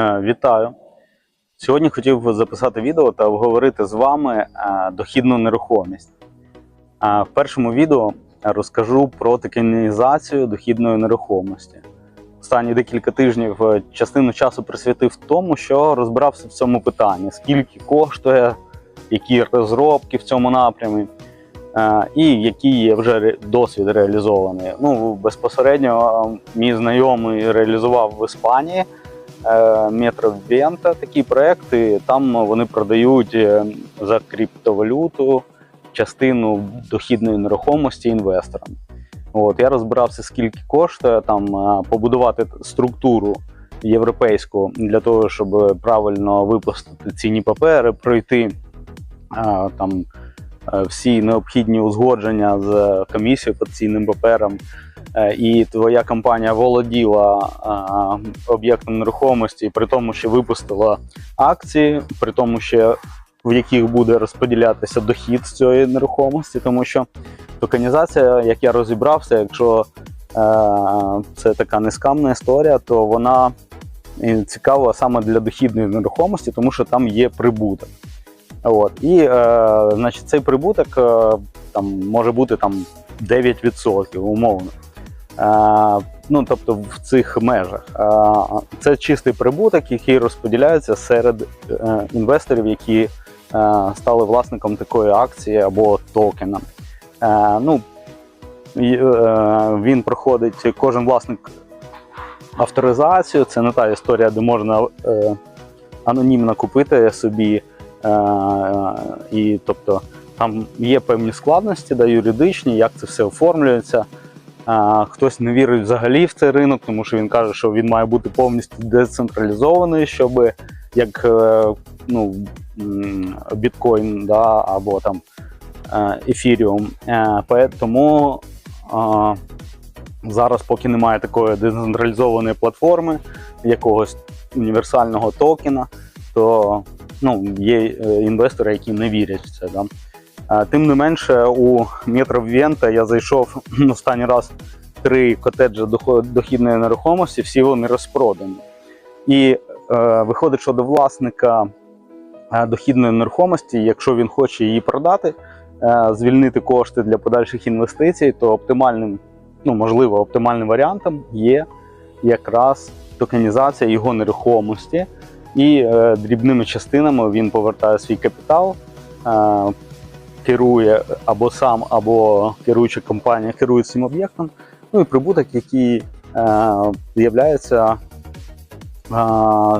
Е, Вітаю! Сьогодні хотів би записати відео та обговорити з вами е, дохідну нерухомість. Е, В першому відео розкажу про токенізацію дохідної нерухомості. Останні декілька тижнів частину часу присвятив тому, що розбирався в цьому питанні: скільки коштує, які розробки в цьому напрямі, і який є вже досвід реалізований. Ну, безпосередньо мій знайомий реалізував в Іспанії. Е, Метро Вента такі проекти. Там вони продають е, за криптовалюту частину дохідної нерухомості інвесторам. От я розбирався, скільки коштує там е, побудувати структуру європейську для того, щоб правильно випустити цінні папери, пройти там всі необхідні узгодження з комісією по цінним паперам. Е, і твоя компанія володіла е, об'єктом нерухомості, при тому, що випустила акції, при тому, що в яких буде розподілятися дохід з цієї нерухомості, тому що токенізація, як я розібрався, якщо е, це така нескамна історія, то вона цікава саме для дохідної нерухомості, тому що там є прибуток. От. І е, значить, цей прибуток е, там, може бути там 9% умовно. Ну, тобто в цих межах. Це чистий прибуток, який розподіляється серед е, інвесторів, які е, стали власником такої акції або токена. Е, ну, він проходить кожен власник авторизацію. Це не та історія, де можна анонімно купити собі. І тобто там є певні складності, да, юридичні, як це все оформлюється. Хтось не вірить взагалі в цей ринок, тому що він каже, що він має бути повністю децентралізований, щоб як е, ну, біткоін да, або там е, ефіріум. Е, Тому зараз, поки немає такої децентралізованої платформи, якогось універсального токена, то ну, є інвестори, які не вірять в це. Да? А, Тим не менше, у Метро Вента я зайшов останній раз три котеджі дохідної нерухомості, всі вони розпродані. І е, виходить, що до власника е, дохідної нерухомості, якщо він хоче її продати, е, звільнити кошти для подальших інвестицій, то оптимальним, ну можливо, оптимальним варіантом є якраз токенізація його нерухомості. І е, дрібними частинами він повертає свій капітал, е, керує або сам, або керуюча компанія керує цим об'єктом. Ну і прибуток, який е, е,